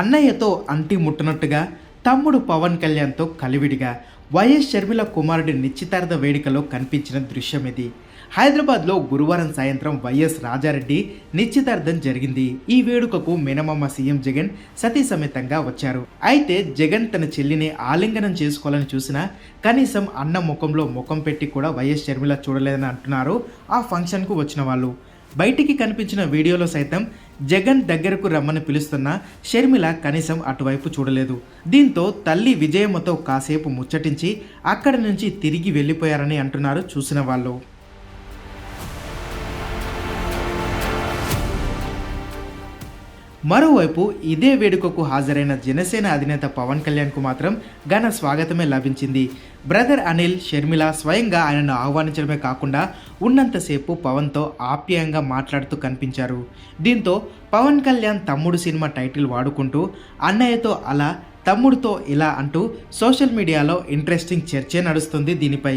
అన్నయ్యతో అంటి ముట్టనట్టుగా తమ్ముడు పవన్ కళ్యాణ్తో కలివిడిగా వైఎస్ షర్మిల కుమారుడి నిశ్చితార్థ వేడుకలో కనిపించిన దృశ్యం ఇది హైదరాబాద్లో గురువారం సాయంత్రం వైఎస్ రాజారెడ్డి నిశ్చితార్థం జరిగింది. ఈ వేడుకకు మినమమ్మ సీఎం జగన్ సతీ సమేతంగా వచ్చారు. అయితే జగన్ తన చెల్లిని ఆలింగనం చేసుకోవాలని చూసినా కనీసం అన్న ముఖంలో ముఖం పెట్టి కూడా వైఎస్ షర్మిల చూడలేదని అంటున్నారు ఆ ఫంక్షన్కు వచ్చిన వాళ్ళు. బయటికి కనిపించిన వీడియోలో సైతం జగన్ దగ్గరకు రమ్మని పిలుస్తున్న షర్మిల కనీసం అటువైపు చూడలేదు. దీంతో తల్లి విజయమ్మతో కాసేపు ముచ్చటించి అక్కడి నుంచి తిరిగి వెళ్ళిపోయారని అంటున్నారు చూసిన వాళ్ళు. మరోవైపు ఇదే వేడుకకు హాజరైన జనసేన అధినేత పవన్ కళ్యాణ్కు మాత్రం ఘన స్వాగతమే లభించింది. బ్రదర్ అనిల్ షర్మిల స్వయంగా ఆయనను ఆహ్వానించడమే కాకుండా ఉన్నంతసేపు పవన్తో ఆప్యాయంగా మాట్లాడుతూ కనిపించారు. దీంతో పవన్ కళ్యాణ్ తమ్ముడు సినిమా టైటిల్ వాడుకుంటూ అన్నయ్యతో అలా తమ్ముడితో ఇలా అంటూ సోషల్ మీడియాలో ఇంట్రెస్టింగ్ చర్చే నడుస్తుంది దీనిపై.